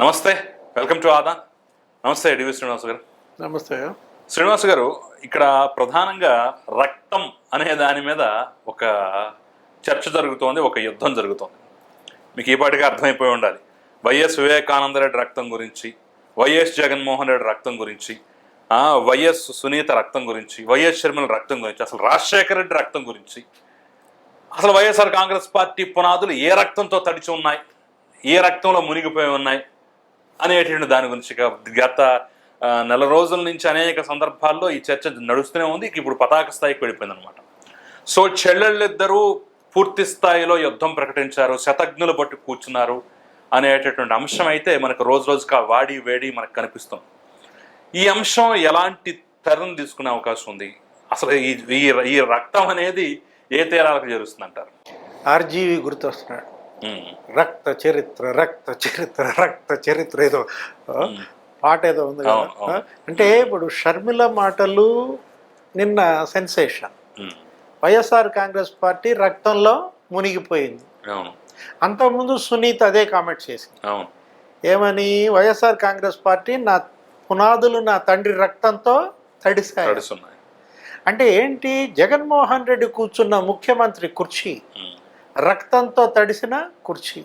నమస్తే. Welcome to ఆదా. నమస్తే డివి శ్రీనివాస్ గారు. నమస్తే శ్రీనివాస్ గారు ఇక్కడ ప్రధానంగా రక్తం అనే దాని మీద ఒక చర్చ జరుగుతోంది ఒక యుద్ధం జరుగుతోంది. మీకు ఈ పాటికి అర్థమైపోయి ఉండాలి. వైఎస్ వివేకానంద రెడ్డి రక్తం గురించి వైఎస్ జగన్మోహన్ రెడ్డి రక్తం గురించి వైఎస్ సునీత రక్తం గురించి వైఎస్ షర్మిల రక్తం గురించి అసలు రాజశేఖర రెడ్డి రక్తం గురించి అసలు వైఎస్ఆర్ కాంగ్రెస్ పార్టీ పునాదులు ఏ రక్తంతో తడిచి ఉన్నాయి? ఏ రక్తంలో మునిగిపోయి ఉన్నాయి? అనేటువంటి దాని గురించి గత నెల రోజుల నుంచి అనేక సందర్భాల్లో ఈ చర్చ నడుస్తూనే ఉంది. ఇప్పుడు పతాక స్థాయికి వెళ్ళిపోయింది అనమాట సో చెల్లెళ్ళిద్దరూ పూర్తి స్థాయిలో యుద్ధం ప్రకటించారు. శతజ్ఞులు పట్టు కూర్చున్నారు అనేటటువంటి అంశం అయితే మనకు రోజు రోజుగా వాడి వేడి మనకు కనిపిస్తుంది. ఈ అంశం ఎలాంటి తెరను తీసుకునే అవకాశం ఉంది? అసలు ఈ ఈ- ఈ రక్తం అనేది ఏ తీరాలకు చేరుస్తుంది అంటారు ఆర్జీవి గుర్తొస్తున్నాడు. రక్త చరిత్ర రక్త చరిత్ర రక్త చరిత్ర ఏదో పాట ఏదో ఉంది కదా? అంటే ఇప్పుడు షర్మిల మాటలు నిన్న సెన్సేషన్. వైఎస్ఆర్ కాంగ్రెస్ పార్టీ రక్తంలో మునిగిపోయింది. అంతకుముందు సునీత్ అదే కామెంట్ చేసింది. ఏమని? వైఎస్ఆర్ కాంగ్రెస్ పార్టీ నా పునాదులు నా తండ్రి రక్తంతో తడుస్తున్నాయి. అంటే ఏంటి? జగన్మోహన్ రెడ్డి కూర్చున్న ముఖ్యమంత్రి కుర్చీ. రక్తంతో తడిసిన కుర్చీ.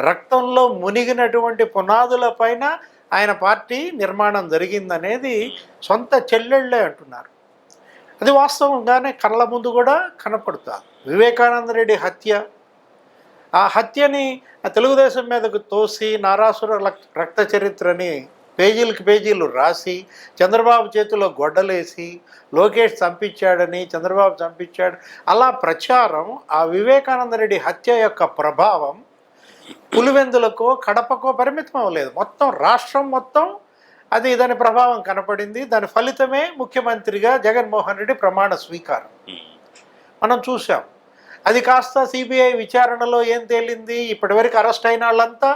రక్తంలో మునిగినటువంటి పునాదుల పైన ఆయన పార్టీ నిర్మాణం జరిగిందనేది సొంత చెల్లెళ్ళే అంటున్నారు. అది వాస్తవంగానే కళ్ళ ముందు కూడా కనపడుతుంది వివేకానంద రెడ్డి హత్య. ఆ హత్యని ఆ తెలుగుదేశం మీదకు తోసి నారాసుర రక్త చరిత్రని పేజీలకు పేజీలు రాసి చంద్రబాబు చేతిలో గొడ్డలేసి లోకేష్ చంపించాడని చంద్రబాబు చంపించాడు. అలా ప్రచారం ఆ వివేకానంద రెడ్డి హత్య యొక్క ప్రభావం పులివెందులకో కడపకో పరిమితం అవ్వలేదు. మొత్తం రాష్ట్రం మొత్తం అది దాని ప్రభావం కనపడింది. దాని ఫలితమే ముఖ్యమంత్రిగా జగన్మోహన్ రెడ్డి ప్రమాణ స్వీకారం. మనం చూసాం అది కాస్త సిబిఐ విచారణలో ఏం తేలింది? ఇప్పటివరకు అరెస్ట్ అయిన వాళ్ళంతా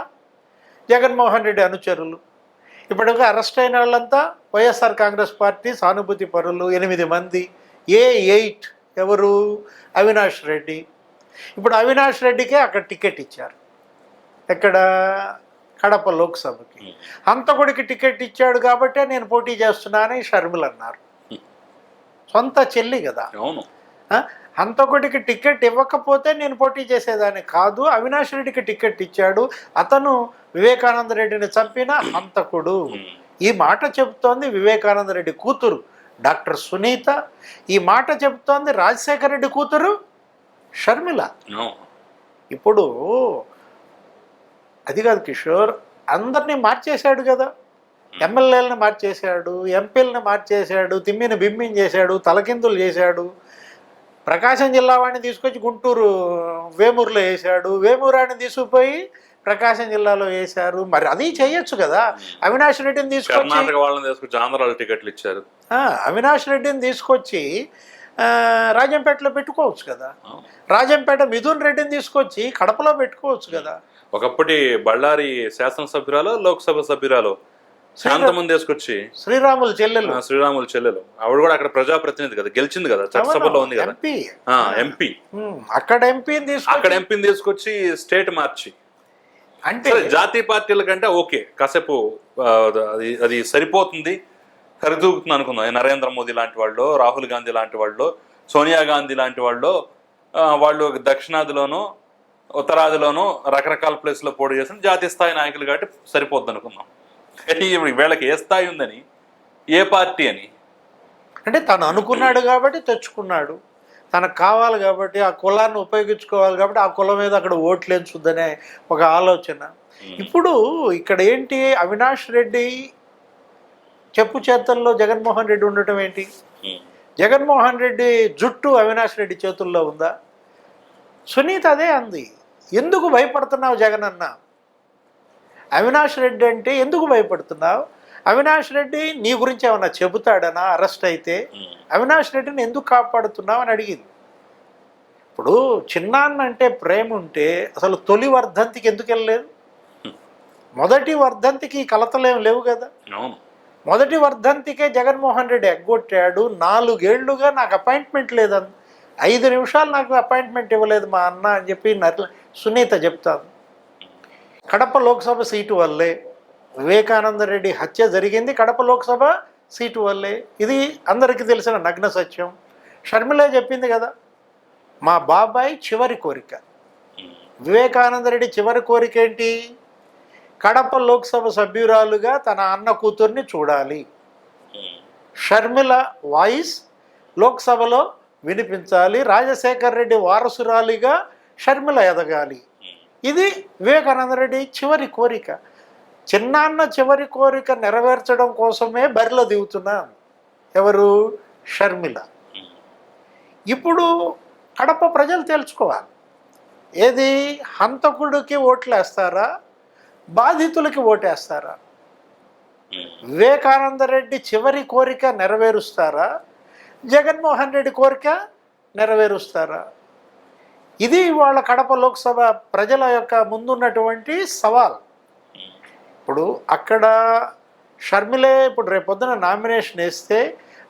జగన్మోహన్ రెడ్డి అనుచరులు. ఇప్పటివరకు అరెస్ట్ అయిన వాళ్ళంతా వైఎస్ఆర్ కాంగ్రెస్ పార్టీ సానుభూతి పరులు ఎనిమిది మంది. ఏ ఎయిట్? ఎవరు? అవినాష్ రెడ్డి. ఇప్పుడు అవినాష్ రెడ్డికే అక్కడ టికెట్ ఇచ్చారు. ఎక్కడ? కడప లోక్సభకి. హంతకుడికి టికెట్ ఇచ్చాడు కాబట్టే నేను పోటీ చేస్తున్నానని షర్మిల అన్నారు. సొంత చెల్లి కదా. అవును? హంతకుడికి టికెట్ ఇవ్వకపోతే నేను పోటీ చేసేదాన్ని కాదు. అవినాష్ రెడ్డికి టికెట్ ఇచ్చాడు. అతను వివేకానంద రెడ్డిని చంపిన హంతకుడు. ఈ మాట చెబుతోంది వివేకానంద రెడ్డి కూతురు డాక్టర్ సునీత. ఈ మాట చెబుతోంది రాజశేఖర రెడ్డి కూతురు షర్మిల. ఇప్పుడు అది కాదు కిషోర్ అందరినీ మార్చేశాడు కదా. ఎమ్మెల్యేలను మార్చేశాడు ఎంపీలను మార్చేశాడు తిమ్మిని బిమ్మించేశాడు తలకిందులు చేశాడు. ప్రకాశం జిల్లా వాడిని తీసుకొచ్చి గుంటూరు వేమూరులో వేశాడు. వేమూరాన్ని తీసుకుపోయి ప్రకాశం జిల్లాలో వేశారు. మరి అది చేయొచ్చు కదా. అవినాష్ రెడ్డిని తీసుకొచ్చి వాళ్ళని తీసుకొచ్చి ఆంధ్రాలో టికెట్లు ఇచ్చారు. అవినాష్ రెడ్డిని తీసుకొచ్చి రాజంపేటలో పెట్టుకోవచ్చు కదా. రాజంపేట మిథున్ రెడ్డిని తీసుకొచ్చి కడపలో పెట్టుకోవచ్చు కదా. ఒకప్పటి బళ్ళారి శాసనసభ్యురాలు లోక్సభ సభ్యురాలు శాంతమని తీసుకొచ్చి శ్రీరాములు చెల్లెలు. శ్రీరాములు చెల్లెలు. ఆవిడ కూడా అక్కడ ప్రజాప్రతినిధి కదా గెలిచింది కదా చట్టసభలో ఉంది కదా. ఎంపీ. అక్కడ ఎంపీని అక్కడ తీసుకొచ్చి ఎంపీని తీసుకొచ్చి స్టేట్ మార్చి. అంటే జాతీయ పార్టీల కంటే ఓకే కాసేపు అది అది సరిపోతుంది సరితూగుతుంది అనుకుందాం. నరేంద్ర మోదీ లాంటి వాళ్ళు రాహుల్ గాంధీ లాంటి వాళ్ళు సోనియా గాంధీ లాంటి వాళ్ళు వాళ్ళు దక్షిణాదిలోనూ ఉత్తరాదిలోనూ రకరకాల ప్లేస్లో పోటీ చేసిన జాతీయ స్థాయి నాయకులు కాబట్టి సరిపోద్ది అనుకుందాం. వీళ్ళకి ఏ స్థాయి ఉందని ఏ పార్టీ అని? అంటే తను అనుకున్నాడు కాబట్టి తెచ్చుకున్నాడు. తనకు కావాలి కాబట్టి ఆ కులాన్ని ఉపయోగించుకోవాలి కాబట్టి ఆ కులం మీద అక్కడ ఓట్లేంచుద్దనే ఒక ఆలోచన. ఇప్పుడు ఇక్కడ ఏంటి అవినాష్ రెడ్డి చెప్పు చేతల్లో జగన్మోహన్ రెడ్డి ఉండటం ఏంటి? జగన్మోహన్ రెడ్డి జుట్టు అవినాష్ రెడ్డి చేతుల్లో ఉందా? సునీత అదే అంది. ఎందుకు భయపడుతున్నావు జగన్ అన్న అవినాష్ రెడ్డి అంటే ఎందుకు భయపడుతున్నావు? అవినాష్ రెడ్డి నీ గురించి ఏమన్నా చెబుతాడనా? అరెస్ట్ అయితే అవినాష్ రెడ్డిని ఎందుకు కాపాడుతున్నావు అని అడిగింది. ఇప్పుడు చిన్నాన్న అంటే ప్రేమ ఉంటే అసలు తొలి వర్ధంతికి ఎందుకు వెళ్ళలేదు? మొదటి వర్ధంతికి కలతలేం లేవు కదా? మొదటి వర్ధంతికే జగన్మోహన్ రెడ్డి ఎగ్గొట్టాడు. నాలుగేళ్ళుగా నాకు అపాయింట్మెంట్ లేదని ఐదు నిమిషాలు నాకు అపాయింట్మెంట్ ఇవ్వలేదు మా అన్న అని చెప్పి సునీత చెప్తాను కడప లోక్సభ సీటు వల్లే వివేకానంద రెడ్డి హత్య జరిగింది కడప లోక్సభ సీటు వల్లే. ఇది అందరికీ తెలిసిన నగ్న సత్యం. షర్మిల చెప్పింది కదా మా బాబాయ్ చివరి కోరిక. వివేకానందరెడ్డి చివరి కోరిక ఏంటి? కడప లోక్సభ సభ్యురాలుగా తన అన్న కూతుర్ని చూడాలి. షర్మిల వాయిస్ లోక్సభలో వినిపించాలి. రాజశేఖర్ రెడ్డి వారసురాలిగా షర్మిల ఎదగాలి. ఇది వివేకానంద రెడ్డి చివరి కోరిక. చిన్నాన్న చివరి కోరిక నెరవేర్చడం కోసమే బరిలో దిగుతున్నాం ఎవరు? షర్మిల. ఇప్పుడు కడప ప్రజలు తెలుసుకోవాలి ఏది? హంతకుడికి ఓట్లేస్తారా? బాధితులకి ఓటేస్తారా? వివేకానంద రెడ్డి చివరి కోరిక నెరవేరుస్తారా? జగన్మోహన్ రెడ్డి కోరిక నెరవేరుస్తారా? ఇది వాళ్ళ కడప లోక్సభ ప్రజల యొక్క ముందున్నటువంటి సవాల్. ఇప్పుడు అక్కడ షర్మిలే ఇప్పుడు రేపొద్దున నామినేషన్ వేస్తే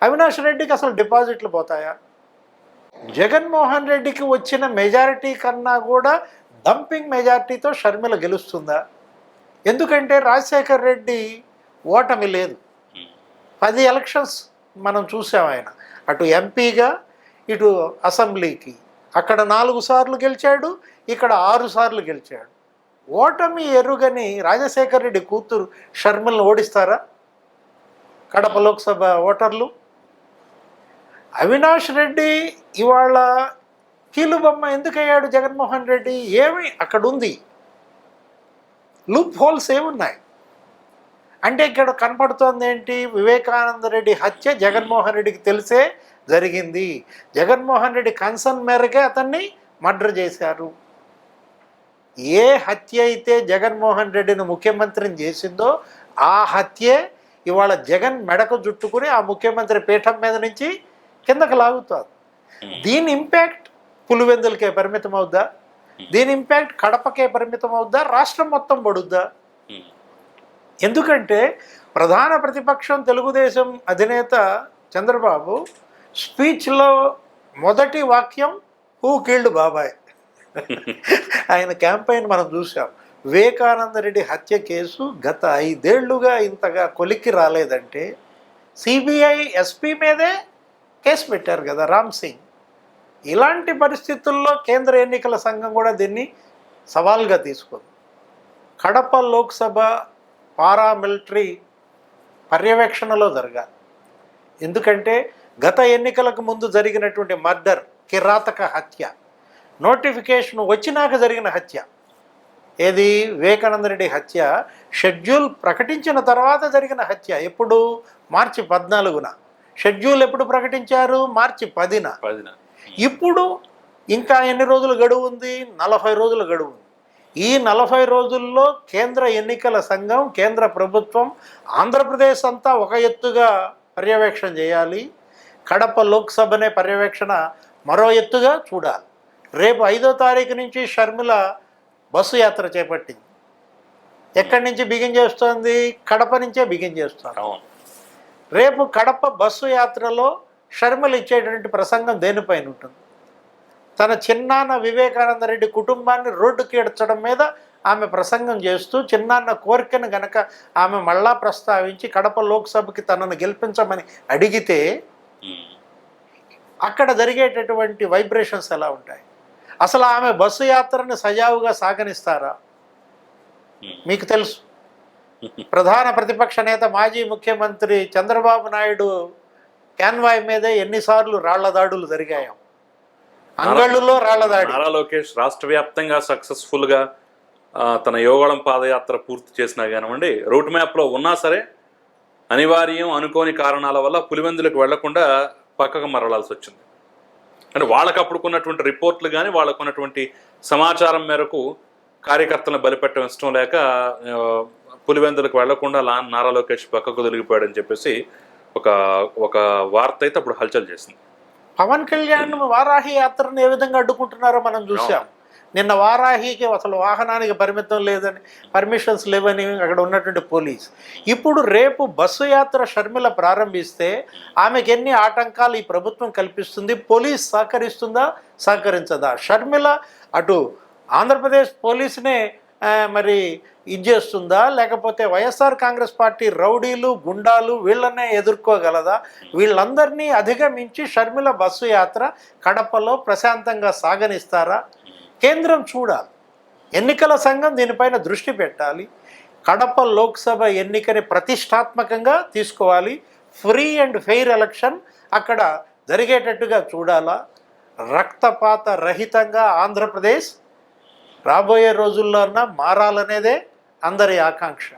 అవినాష్ రెడ్డికి అసలు డిపాజిట్లు పోతాయా? జగన్మోహన్ రెడ్డికి వచ్చిన మెజారిటీ కన్నా కూడా డంపింగ్ మెజారిటీతో షర్మిల గెలుస్తుందా? ఎందుకంటే రాజశేఖర్ రెడ్డి ఓటమి లేదు. పది ఎలక్షన్స్ మనం చూసాం ఆయన. అటు ఎంపీగా ఇటు అసెంబ్లీకి. అక్కడ నాలుగు సార్లు గెలిచాడు ఇక్కడ ఆరు సార్లు గెలిచాడు. ఓటమి ఎరుగని రాజశేఖర్ రెడ్డి కూతురు షర్మిలను ఓడిస్తారా? కడప లోక్సభ ఓటర్లు? అవినాష్ రెడ్డి ఇవాళ కీలుబొమ్మ ఎందుకయ్యాడు జగన్మోహన్ రెడ్డి? ఏమి? అక్కడ ఉంది లూప్ హోల్స్ ఏమున్నాయి? అంటే ఇక్కడ కనపడుతోంది ఏంటి వివేకానంద రెడ్డి హత్య జగన్మోహన్ రెడ్డికి తెలిసే జరిగింది. జగన్మోహన్ రెడ్డి కన్సర్న్ మేరకే అతన్ని మర్డర్ చేశారు. ఏ హత్య అయితే జగన్మోహన్ రెడ్డిని ముఖ్యమంత్రిని చేసిందో ఆ హత్యే ఇవాళ జగన్ మెడకు జుట్టుకుని ఆ ముఖ్యమంత్రి పీఠం మీద నుంచి కిందకు లాగుతుంది దీని ఇంపాక్ట్ పులివెందులకే పరిమితం అవుద్దా దీని ఇంపాక్ట్ కడపకే పరిమితం అవుద్దా రాష్ట్రం మొత్తం పడుద్దా? ఎందుకంటే ప్రధాన ప్రతిపక్షం తెలుగుదేశం అధినేత చంద్రబాబు స్పీచ్లో మొదటి వాక్యం హూ కిల్డ్ బాబాయ్. ఆయన క్యాంపెయిన్ మనం చూసాం వివేకానందరెడ్డి హత్య కేసు గత ఐదేళ్ళుగా ఇంతగా కొలిక్కి రాలేదంటే సిబిఐ ఎస్పీ మీదే కేసు పెట్టారు కదా రామ్ సింగ్. ఇలాంటి పరిస్థితుల్లో కేంద్ర ఎన్నికల సంఘం కూడా దీన్ని సవాల్గా తీసుకుంది. కడప లోక్సభ పారామిలిటరీ పర్యవేక్షణలో జరగాలి. ఎందుకంటే గత ఎన్నికలకు ముందు జరిగినటువంటి మర్డర్ కిరాతక హత్య నోటిఫికేషన్ వచ్చినాక జరిగిన హత్య ఏది వివేకానంద రెడ్డి హత్య షెడ్యూల్ ప్రకటించిన తర్వాత జరిగిన హత్య ఎప్పుడు? మార్చి పద్నాలుగున. షెడ్యూల్ ఎప్పుడు ప్రకటించారు? మార్చి పదిన. పదిన. ఇప్పుడు ఇంకా ఎన్ని రోజులు గడువు ఉంది నలభై రోజుల గడువు ఉంది ఈ నలభై రోజుల్లో కేంద్ర ఎన్నికల సంఘం కేంద్ర ప్రభుత్వం ఆంధ్రప్రదేశ్ అంతా ఒక ఎత్తుగా పర్యవేక్షణ చేయాలి. కడప లోక్సభనే పర్యవేక్షణ మరో ఎత్తుగా చూడాలి. రేపు ఐదో తారీఖు నుంచి షర్మిల బస్సు యాత్ర చేపట్టింది. ఎక్కడి నుంచి బిగిన్ చేస్తోంది? కడప నుంచే బిగిన్ చేస్తోంది. రేపు కడప బస్సు యాత్రలో షర్మిల ఇచ్చేటువంటి ప్రసంగం దేనిపైన ఉంటుంది? తన చిన్నాన్న వివేకానంద రెడ్డి కుటుంబాన్ని రోడ్డుకి ఎడ్చడం మీద ఆమె ప్రసంగం చేస్తూ చిన్నాన్న కోరికను గనక ఆమె మళ్ళా ప్రస్తావించి కడప లోక్సభకి తనను గెలిపించమని అడిగితే. అక్కడ జరిగేటటువంటి వైబ్రేషన్స్ ఎలా ఉంటాయి? అసలు ఆమె బస్సు యాత్రని సజావుగా సాగనిస్తారా. మీకు తెలుసు. ప్రధాన ప్రతిపక్ష నేత మాజీ ముఖ్యమంత్రి చంద్రబాబు నాయుడు క్యాన్వాయ్ మీదే ఎన్నిసార్లు రాళ్ళ దాడులు జరిగాయో. అంగళ్ళులో రాళ్ళ దాడి. నారా లోకేష్ రాష్ట్ర వ్యాప్తంగా సక్సెస్ఫుల్గా ఆ, తన యోగాళం పాదయాత్ర పూర్తి చేసినా కానివ్వండి రూట్ మ్యాప్లో ఉన్నా సరే అనివార్యం అనుకోని కారణాల వల్ల పులివెందులకు వెళ్ళకుండా పక్కకు మరలాల్సి వచ్చింది. అంటే వాళ్ళకు అప్పుడుకున్నటువంటి రిపోర్ట్లు కానీ వాళ్ళకున్నటువంటి సమాచారం మేరకు కార్యకర్తలను బలిపెట్టడం ఇష్టం లేక పులివెందులకు వెళ్ళకుండా లా నారా లోకేష్ పక్కకు తొలగిపోయాడని చెప్పేసి ఒక ఒక వార్త అయితే అప్పుడు హల్చల్ చేసింది. పవన్ కళ్యాణ్ వారాహి యాత్రను ఏ విధంగా అడ్డుకుంటున్నారో మనం చూసాం. నిన్న వారాహికి అసలు వాహనానికి పరిమితం లేదని పర్మిషన్స్ లేవని అక్కడ ఉన్నటువంటి పోలీస్. ఇప్పుడు రేపు బస్సు యాత్ర షర్మిల ప్రారంభిస్తే ఆమెకి ఎన్ని ఆటంకాలు ఈ ప్రభుత్వం కల్పిస్తుంది పోలీస్ సహకరిస్తుందా సహకరించదా? షర్మిల అటు ఆంధ్రప్రదేశ్ పోలీసునే మరి ఇచ్చేస్తుందా లేకపోతే వైఎస్ఆర్ కాంగ్రెస్ పార్టీ రౌడీలు గుండాలు వీళ్ళనే ఎదుర్కోగలదా? వీళ్ళందరినీ అధిగమించి షర్మిల బస్సు యాత్ర కడపలో ప్రశాంతంగా సాగనిస్తారా? కేంద్రం చూడాలి. ఎన్నికల సంఘం దీనిపైన దృష్టి పెట్టాలి. కడప లోక్సభ ఎన్నికని ప్రతిష్టాత్మకంగా తీసుకోవాలి. ఫ్రీ అండ్ ఫెయిర్ ఎలక్షన్ అక్కడ జరిగేటట్టుగా చూడాలా. రక్తపాత రహితంగా ఆంధ్రప్రదేశ్ రాబోయే రోజుల్లో మారాలనేదే అందరి ఆకాంక్ష.